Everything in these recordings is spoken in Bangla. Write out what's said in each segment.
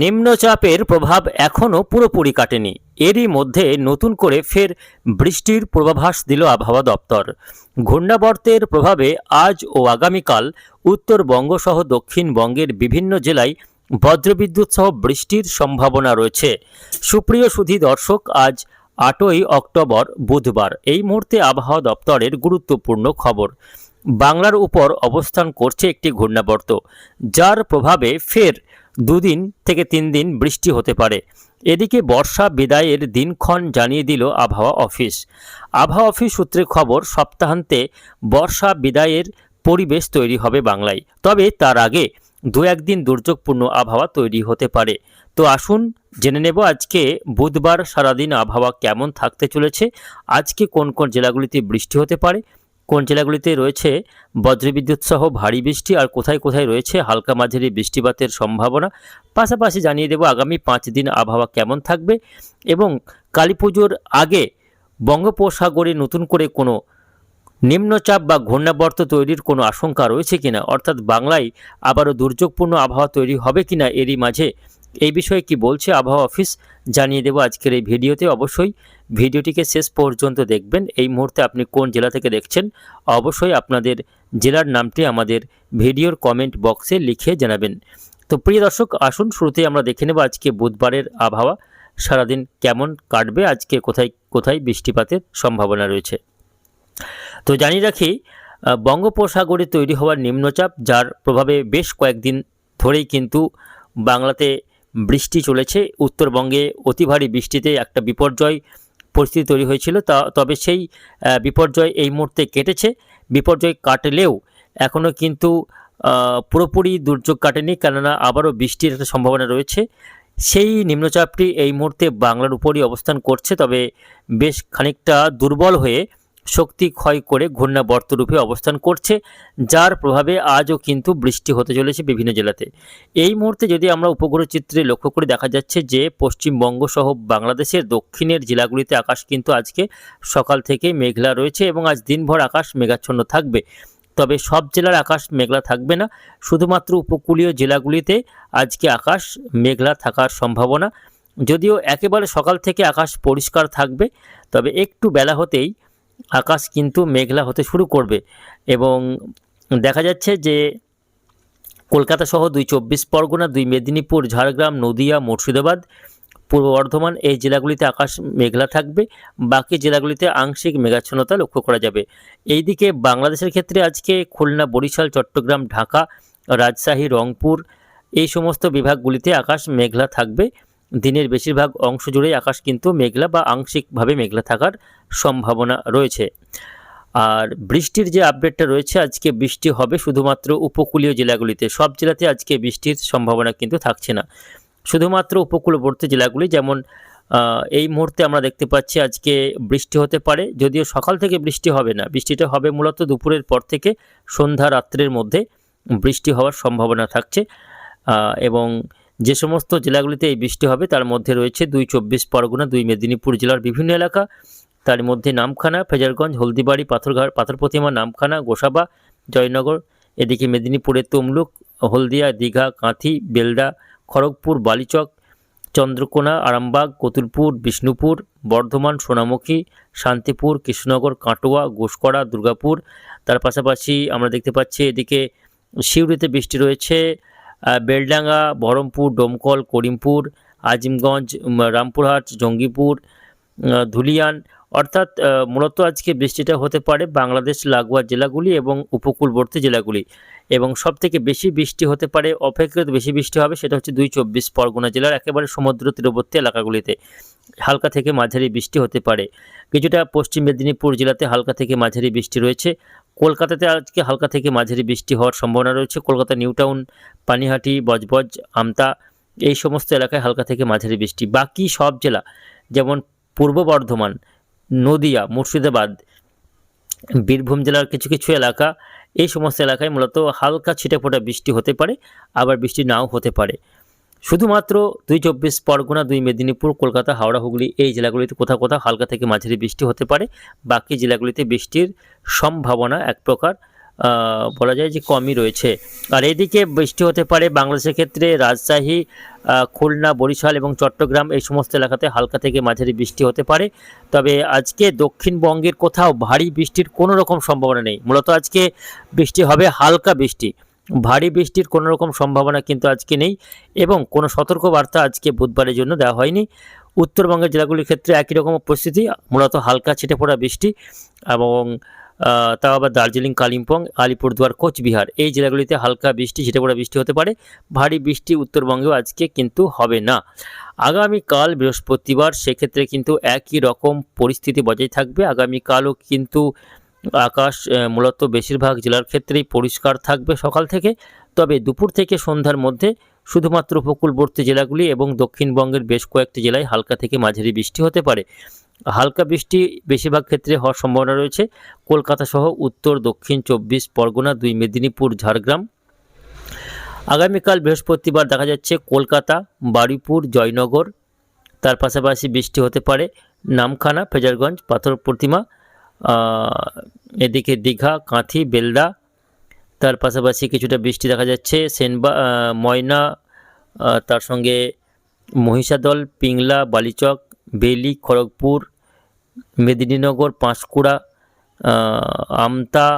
নিম্নচাপের প্রভাব এখনও পুরোপুরি কাটেনি। এরই মধ্যে নতুন করে ফের বৃষ্টির পূর্বাভাস দিল আবহাওয়া দপ্তর। ঘূর্ণাবর্তের প্রভাবে আজ ও আগামীকাল উত্তরবঙ্গ সহ দক্ষিণবঙ্গের বিভিন্ন জেলায় বজ্রবিদ্যুৎ সহ বৃষ্টির সম্ভাবনা রয়েছে। সুপ্রিয় সুধী দর্শক, আজ আটই অক্টোবর, বুধবার। এই মুহূর্তে আবহাওয়া দপ্তরের গুরুত্বপূর্ণ খবর। বাংলার উপর অবস্থান করছে একটি ঘূর্ণাবর্ত, যার প্রভাবে ফের দুদিন থেকে তিন দিন বৃষ্টি হতে পারে। এদিকে বর্ষা বিদায়ের দিনক্ষণ জানিয়ে দিল আবহাওয়া অফিস। আবহাওয়া অফিস সূত্রে খবর, সপ্তাহান্তে বর্ষা বিদায়ের পরিবেশ তৈরি হবে বাংলায়। তবে তার আগে দু একদিন দুর্যোগপূর্ণ আবহাওয়া তৈরি হতে পারে। তো আসুন জেনে নেব আজকে বুধবার সারাদিন আবহাওয়া কেমন থাকতে চলেছে। আজকে কোন কোন জেলাগুলিতে বৃষ্টি হতে পারে? কোন জেলাগুলিতে রয়েছে বজ্রবিদ্যুৎ সহ ভারী বৃষ্টি আর কোথায় কোথায় রয়েছে হালকা মাঝারি বৃষ্টিপাতের সম্ভাবনা? পাশাপাশি জানিয়ে দেব আগামী পাঁচ দিন আবহাওয়া কেমন থাকবে এবং কালী পুজোর আগে বঙ্গোপসাগরে নতুন করে কোনো নিম্নচাপ বা ঘূর্ণাবর্ত তৈরির কোনো আশঙ্কা রয়েছে কিনা? অর্থাৎ বাংলায় আবারও দুর্যোগপূর্ণ আবহাওয়া তৈরি হবে কিনা এরই মাঝে এই বিষয়ে কি বলছে আবহাওয়া অফিস জানিয়ে দেব আজকের এই ভিডিওতে। অবশ্যই ভিডিওটিকে শেষ পর্যন্ত দেখবেন। এই মুহূর্তে আপনি কোন জেলা থেকে দেখছেন, অবশ্যই আপনাদের জেলার নামটি আমাদের ভিডিওর কমেন্ট বক্সে লিখে জানাবেন। তো প্রিয় দর্শক, আসুন শুরুতেই আমরা দেখে নেব আজকে বুধবারের আবহাওয়া। সারাদিন কেমন কাটবে, আজকে কোথায় কোথায় বৃষ্টিপাতের সম্ভাবনা রয়েছে? তো জানিয়ে রাখি বঙ্গোপসাগরে তৈরি হওয়ার নিম্নচাপ, যার প্রভাবে বেশ কয়েকদিন ধরেই কিন্তু বাংলাতে বৃষ্টি চলেছে। উত্তরবঙ্গে অতি ভারী বৃষ্টিতে একটা বিপর্যয় পরিস্থিতি তৈরি হয়েছিল। তা, তবে সেই বিপর্যয় এই মুহূর্তে কেটেছে। বিপর্যয় কাটলেও এখনও কিন্তু পুরোপুরি দুর্যোগ কাটেনি, কেননা আবারও বৃষ্টির একটা সম্ভাবনা রয়েছে। সেই নিম্নচাপটি এই মুহূর্তে বাংলার উপরই অবস্থান করছে, তবে বেশ খানিকটা দুর্বল হয়ে শক্তি ক্ষয় করে ঘূর্ণাবর্ত রূপে অবস্থান করছে, যার প্রভাবে আজও কিন্তু বৃষ্টি হতে চলেছে বিভিন্ন জেলাতে। এই মুহূর্তে যদি আমরা উপগ্রহ চিত্রে লক্ষ্য করে দেখা যাচ্ছে যে, পশ্চিমবঙ্গ সহ বাংলাদেশের দক্ষিণের জেলাগুলিতে আকাশ কিন্তু আজকে সকাল থেকে মেঘলা রয়েছে এবং আজ দিনভর আকাশ মেঘাচ্ছন্ন থাকবে। তবে সব জেলার আকাশ মেঘলা থাকবে না, শুধুমাত্র উপকূলীয় জেলাগুলিতে আজকে আকাশ মেঘলা থাকার সম্ভাবনা। যদিও একেবারে সকাল থেকে আকাশ পরিষ্কার থাকবে, তবে একটু বেলা হতেই আকাশ কিন্তু মেঘলা হতে শুরু করবে এবং দেখা যাচ্ছে যে কলকাতা সহ দুই চব্বিশ পরগনা, দুই মেদিনীপুর, ঝাড়গ্রাম, নদিয়া, মুর্শিদাবাদ, পূর্ব বর্ধমান এই জেলাগুলিতে আকাশ মেঘলা থাকবে। বাকি জেলাগুলিতে আংশিক মেঘাচ্ছন্নতা লক্ষ্য করা যাবে। এইদিকে বাংলাদেশের ক্ষেত্রে আজকে খুলনা, বরিশাল, চট্টগ্রাম, ঢাকা, রাজশাহী, রংপুর এই সমস্ত বিভাগগুলিতে আকাশ মেঘলা থাকবে। দিনের বেশিরভাগ অংশ জুড়েই আকাশ কিন্তু মেঘলা বা আংশিকভাবে মেঘলা থাকার সম্ভাবনা রয়েছে। আর বৃষ্টির যে আপডেটটা রয়েছে, আজকে বৃষ্টি হবে শুধুমাত্র উপকূলীয় জেলাগুলিতে। সব জেলাতে আজকে বৃষ্টির সম্ভাবনা কিন্তু থাকছে না। শুধুমাত্র উপকূলবর্তী জেলাগুলি যেমন এই মুহূর্তে আমরা দেখতে পাচ্ছি আজকে বৃষ্টি হতে পারে, যদিও সকাল থেকে বৃষ্টি হবে না। বৃষ্টিটা হবে মূলত দুপুরের পর থেকে সন্ধ্যা রাত্রের মধ্যে বৃষ্টি হওয়ার সম্ভাবনা থাকছে। এবং যে সমস্ত জেলাগুলিতে এই বৃষ্টি হবে, তার মধ্যে রয়েছে দুই চব্বিশ পরগনা, দুই মেদিনীপুর জেলার বিভিন্ন এলাকা। তার মধ্যে নামখানা, ফেজারগঞ্জ, হলদিবাড়ি, পাথরঘাট পাথর প্রতিমা নামখানা, গোসাবা, জয়নগর, এদিকে মেদিনীপুরের তমলুক, হলদিয়া, দীঘা, কাঁথি বেলদা খড়গপুর, বালিচক, চন্দ্রকোনা, আরামবাগ, কতুলপুর, বিষ্ণুপুর, বর্ধমান, সোনামুখী, শান্তিপুর, কৃষ্ণনগর, কাটোয়া গোসকড়া দুর্গাপুর। তার পাশাপাশি আমরা দেখতে পাচ্ছি এদিকে সিউড়িতে বৃষ্টি রয়েছে। বেলডাঙ্গা, বহরমপুর, ডোমকল, করিমপুর, আজিমগঞ্জ রামপুরহাট, জঙ্গিপুর ধুলিয়ান, অর্থাৎ মূলত আজকে বৃষ্টিটা হতে পারে বাংলাদেশ লাগোয়া জেলাগুলি এবং উপকূলবর্তী জেলাগুলি। এবং সবথেকে বেশি বৃষ্টি হতে পারে, অপেক্ষাকৃত বেশি বৃষ্টি হবে, সেটা হচ্ছে দুই চব্বিশ পরগনা জেলার একেবারে সমুদ্র তীরবর্তী এলাকাগুলিতে। হালকা থেকে মাঝারি বৃষ্টি হতে পারে। কিছুটা পশ্চিম মেদিনীপুর জেলাতে হালকা থেকে মাঝারি বৃষ্টি রয়েছে। কলকাতাতে আজকে হালকা থেকে মাঝারি বৃষ্টি হওয়ার সম্ভাবনা রয়েছে। কলকাতা নিউ টাউন পানিহাটি, বজবজ, আমতা এই সমস্ত এলাকায় হালকা থেকে মাঝারি বৃষ্টি। বাকি সব জেলা, যেমন পূর্ব বর্ধমান, নদিয়া, মুর্শিদাবাদ, বীরভূম জেলার কিছু কিছু এলাকা, এই সমস্ত এলাকায় মূলত হালকা ছিটেফোঁটা বৃষ্টি হতে পারে, আবার বৃষ্টি নাও হতে পারে। শুধুমাত্র দুই চব্বিশ পরগনা, দুই মেদিনীপুর, কলকাতা, হাওড়া, হুগলি এই জেলাগুলিতে কোথাও কোথাও হালকা থেকে মাঝারি বৃষ্টি হতে পারে। বাকি জেলাগুলিতে বৃষ্টির সম্ভাবনা এক প্রকার বলা যায় যে কমই রয়েছে। আর এদিকে বৃষ্টি হতে পারে বাংলাদেশের ক্ষেত্রে রাজশাহী খুলনা, বরিশাল এবং চট্টগ্রাম এই সমস্ত এলাকাতে হালকা থেকে মাঝারি বৃষ্টি হতে পারে। তবে আজকে দক্ষিণবঙ্গের কোথাও ভারী বৃষ্টির কোনো রকম সম্ভাবনা নেই। মূলত আজকে বৃষ্টি হবে হালকা বৃষ্টি। ভারী বৃষ্টির কোনো রকম সম্ভাবনা কিন্তু আজকে নেই এবং কোনো সতর্কবার্তা আজকে বুধবারের জন্য দেওয়া হয়নি। উত্তরবঙ্গের জেলাগুলির ক্ষেত্রে একই রকম পরিস্থিতি, মূলত হালকা ছিটে পড়া বৃষ্টি এবং তাও আবার দার্জিলিং, কালিম্পং, আলিপুরদুয়ার, কোচবিহার এই জেলাগুলিতে হালকা বৃষ্টি, ছিটে পড়া বৃষ্টি হতে পারে। ভারী বৃষ্টি উত্তরবঙ্গেও আজকে কিন্তু হবে না। আগামীকাল বৃহস্পতিবার সেক্ষেত্রে কিন্তু একই রকম পরিস্থিতি বজায় থাকবে। আগামীকালও কিন্তু আকাশ মূলত বেশিরভাগ জেলার ক্ষেত্রেই পরিষ্কার থাকবে সকাল থেকে। তবে দুপুর থেকে সন্ধ্যার মধ্যে শুধুমাত্র উপকূলবর্তী জেলাগুলি এবং দক্ষিণবঙ্গের বেশ কয়েকটি জেলায় হালকা থেকে মাঝারি বৃষ্টি হতে পারে। হালকা বৃষ্টি বেশিরভাগ ক্ষেত্রে হওয়ার সম্ভাবনা রয়েছে। কলকাতা সহ উত্তর, দক্ষিণ চব্বিশ, পরগনা দুই, মেদিনীপুর, ঝাড়গ্রাম। আগামীকাল বৃহস্পতিবার দেখা যাচ্ছে কলকাতা, বারুইপুর, জয়নগর। তার পাশাপাশি বৃষ্টি হতে পারে। নামখানা, ফেজারগঞ্জ, পাথর প্রতিমা এদিকে দীঘা, কাঁথি বেলদা তার পাশাপাশি কিছুটা বৃষ্টি দেখা যাচ্ছে। সেনবা ময়না তার সঙ্গে মহিষাদল, পিংলা, বালিচক, বেলি, খড়গপুর, মেদিনীনগর, পাঁশকুড়া আমতা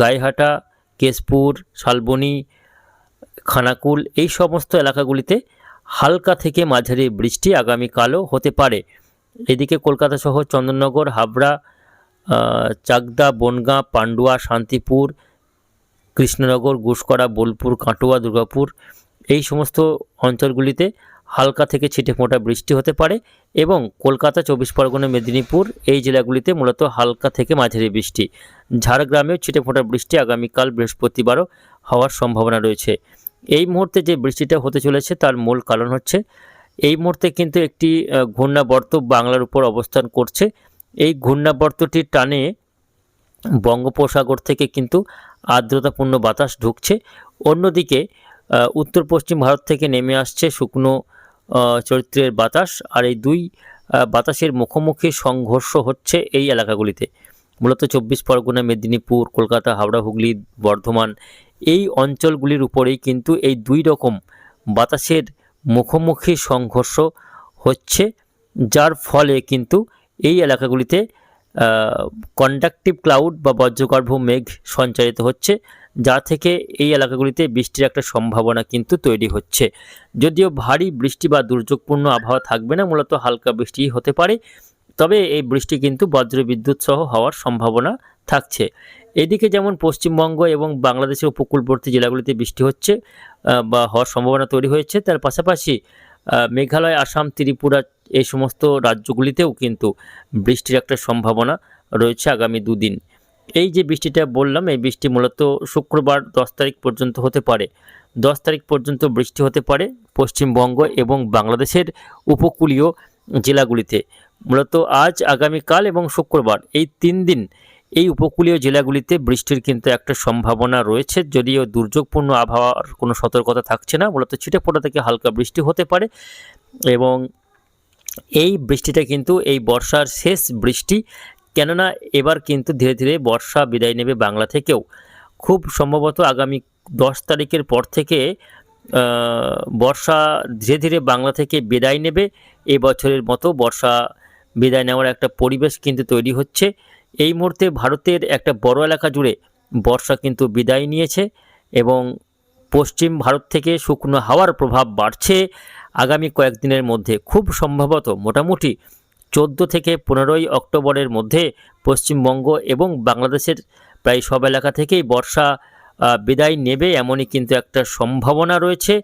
গায়েহাটা কেশপুর, শালবনী, খানাকুল, এই সমস্ত এলাকাগুলিতে হালকা থেকে মাঝারি বৃষ্টি আগামীকালও হতে পারে। এদিকে কলকাতা সহ চন্দননগর, হাবড়া চাকদা, বনগাঁ, পান্ডুয়া, শান্তিপুর, কৃষ্ণনগর ঘুষকরা বোলপুর, কাটোয়া, দুর্গাপুর এই সমস্ত অঞ্চলগুলিতে হালকা থেকে ছিটে ফোঁটা বৃষ্টি হতে পারে এবং কলকাতা, চব্বিশ পরগনা, মেদিনীপুর এই জেলাগুলিতে মূলত হালকা থেকে মাঝারি বৃষ্টি। ঝাড়গ্রামেও ছিটে ফোঁটা বৃষ্টি আগামীকাল বৃহস্পতিবারও হওয়ার সম্ভাবনা রয়েছে। এই মুহূর্তে যে বৃষ্টিটা হতে চলেছে তার মূল কারণ হচ্ছে, এই মুহূর্তে কিন্তু একটি ঘূর্ণাবর্ত বাংলার উপর অবস্থান করছে। এই ঘূর্ণাবর্তটির টানে বঙ্গোপসাগর থেকে কিন্তু আর্দ্রতাপূর্ণ বাতাস ঢুকছে। অন্যদিকে উত্তর পশ্চিম ভারত থেকে নেমে আসছে শুকনো চরিত্রের বাতাস আর এই দুই বাতাসের মুখোমুখি সংঘর্ষ হচ্ছে এই এলাকাগুলিতে। মূলত চব্বিশ পরগনা, মেদিনীপুর, কলকাতা, হাওড়া, হুগলি, বর্ধমান এই অঞ্চলগুলির উপরেই কিন্তু এই দুই রকম বাতাসের মুখোমুখি সংঘর্ষ হচ্ছে, যার ফলে কিন্তু এই এলাকাগুলিতে কন্ডাক্টিভ ক্লাউড বা বজ্রগর্ভ মেঘ সঞ্চারিত হচ্ছে, যা থেকে এই এলাকাগুলিতে বৃষ্টির একটা সম্ভাবনা কিন্তু তৈরি হচ্ছে। যদিও ভারী বৃষ্টি বা দুর্যোগপূর্ণ আবহাওয়া থাকবে না, মূলত হালকা বৃষ্টি হতে পারে, তবে এই বৃষ্টি কিন্তু বজ্রবিদ্যুৎ সহ হওয়ার সম্ভাবনা থাকছে। এদিকে যেমন পশ্চিমবঙ্গ এবং বাংলাদেশের উপকূলবর্তী জেলাগুলিতে বৃষ্টি হচ্ছে বা হওয়ার সম্ভাবনা তৈরি হয়েছে, তার পাশাপাশি মেঘালয়, আসাম, ত্রিপুরা এই সমস্ত রাজ্যগুলিতেও কিন্তু বৃষ্টির একটা সম্ভাবনা রয়েছে আগামী দুদিন। এই যে বৃষ্টিটা বললাম, এই বৃষ্টি মূলত শুক্রবার দশ তারিখ পর্যন্ত হতে পারে। দশ তারিখ পর্যন্ত বৃষ্টি হতে পারে পশ্চিমবঙ্গ এবং বাংলাদেশের উপকূলীয় জেলাগুলিতে। মূলত আজ, আগামীকাল এবং শুক্রবার এই তিন দিন এই উপকূলীয় জেলাগুলিতে বৃষ্টির কিন্তু একটা সম্ভাবনা রয়েছে, যদিও দুর্যোগপূর্ণ আবহাওয়ার কোনো সতর্কতা থাকছে না, মূলত ছিটে ফোটা থেকে হালকা বৃষ্টি হতে পারে এবং এই বৃষ্টিটা কিন্তু এই বর্ষার শেষ বৃষ্টি, কেননা এবার কিন্তু ধীরে ধীরে বর্ষা বিদায় নেবে বাংলা থেকেও। খুব সম্ভবত আগামী দশ তারিখের পর থেকে বর্ষা ধীরে ধীরে বাংলা থেকে বিদায় নেবে, এবছরের মতো বর্ষা বিদায় নেওয়ার একটা পরিবেশ কিন্তু তৈরি হচ্ছে। এই মুহূর্তে ভারতের একটা বড় এলাকা জুড়ে বর্ষা কিন্তু বিদায় নিয়েছে এবং পশ্চিম ভারত থেকে শুকনো হাওয়ার প্রভাব বাড়ছে। আগামী কয়েকদিনের মধ্যে খুব সম্ভবত মোটামুটি চোদ্দ থেকে পনেরোই অক্টোবরের মধ্যে পশ্চিমবঙ্গ এবং বাংলাদেশের প্রায় সব এলাকা থেকেই বর্ষা বিদায় নেবে এমনই কিন্তু একটা সম্ভাবনা রয়েছে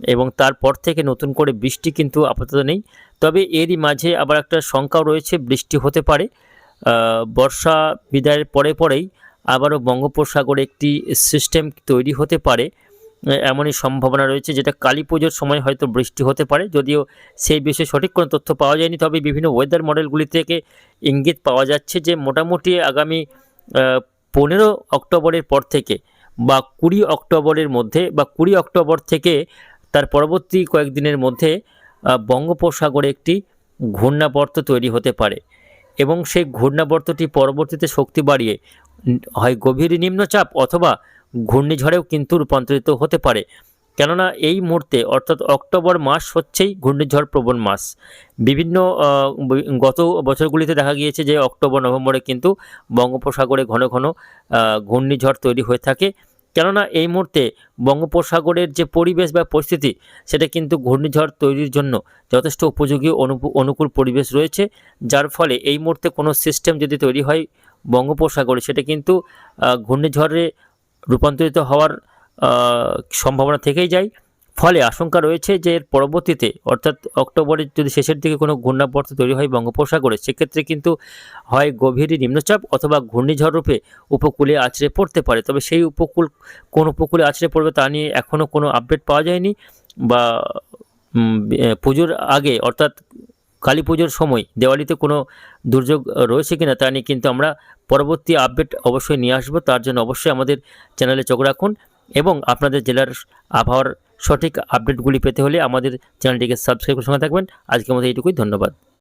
এবং তারপর থেকে নতুন করে বৃষ্টি কিন্তু আপাতত নেই। তবে এরই মাঝে আবার একটা শঙ্কাও রয়েছে, বৃষ্টি হতে পারে। বর্ষা বিদায়ের পরে পরেই আবারও বঙ্গোপসাগরে একটি সিস্টেম তৈরি হতে পারে। এমনই সম্ভাবনা রয়েছে যেটা কালী পুজোর সময় হয়তো বৃষ্টি হতে পারে। যদিও সেই বিষয়ে সঠিক কোনো তথ্য পাওয়া যায়নি, তবে বিভিন্ন ওয়েদার মডেলগুলি থেকে ইঙ্গিত পাওয়া যাচ্ছে যে মোটামুটি আগামী পনেরো অক্টোবরের পর থেকে বা কুড়ি অক্টোবরের মধ্যে বা কুড়ি অক্টোবর থেকে তার পরবর্তী কয়েকদিনের মধ্যে বঙ্গোপসাগরে একটি ঘূর্ণাবর্ত তৈরি হতে পারে। এবং সেই ঘূর্ণাবর্তটি পরবর্তীতে শক্তি বাড়িয়ে হয় গভীর নিম্নচাপ অথবা ঘূর্ণিঝড়েও কিন্তু রূপান্তরিত হতে পারে। কেননা এই মুহূর্তে, অর্থাৎ অক্টোবর মাস হচ্ছেই ঘূর্ণিঝড় প্রবণ মাস। বিভিন্ন গত বছরগুলিতে দেখা গিয়েছে যে অক্টোবর, নভেম্বরে কিন্তু বঙ্গোপসাগরে ঘন ঘন ঘূর্ণিঝড় তৈরি হয়ে থাকে। কেননা এই মুহূর্তে বঙ্গোপসাগরের যে পরিবেশ বা পরিস্থিতি, সেটা কিন্তু ঘূর্ণিঝড় তৈরির জন্য যথেষ্ট উপযোগী অনুকূ- অনুকূল পরিবেশ রয়েছে। যার ফলে এই মুহূর্তে কোনো সিস্টেম যদি তৈরি হয় বঙ্গোপসাগরে, সেটা কিন্তু ঘূর্ণিঝড়ে রূপান্তরিত হওয়ার সম্ভাবনা থেকেই যায়। ফলে আশঙ্কা রয়েছে যে এর পরবর্তীতে, অর্থাৎ অক্টোবরের যদি শেষের দিকে কোনো ঘূর্ণাবর্ত তৈরি হয় বঙ্গোপসাগরে, সেক্ষেত্রে কিন্তু হয় গভীর নিম্নচাপ অথবা ঘূর্ণিঝড় রূপে উপকূলে আছড়ে পড়তে পারে। তবে সেই উপকূল, কোন উপকূলে আছড়ে পড়বে তা নিয়ে এখনও কোনো আপডেট পাওয়া যায়নি বা পুজোর আগে, অর্থাৎ কালী পুজোর সময় দেওয়ালিতে কোনো দুর্যোগ রয়েছে কিনা তা নিয়ে কিন্তু আমরা পরবর্তী আপডেট অবশ্যই নিয়ে আসব। তার জন্য অবশ্যই আমাদের চ্যানেলে চোখ রাখুন এবং আপনাদের জেলার আবহাওয়ার সঠিক আপডেটগুলি পেতে হলে আমাদের চ্যানেলটিকে সাবস্ক্রাইব করে সঙ্গে থাকবেন। আজকের মতো এইটুকুই ধন্যবাদ।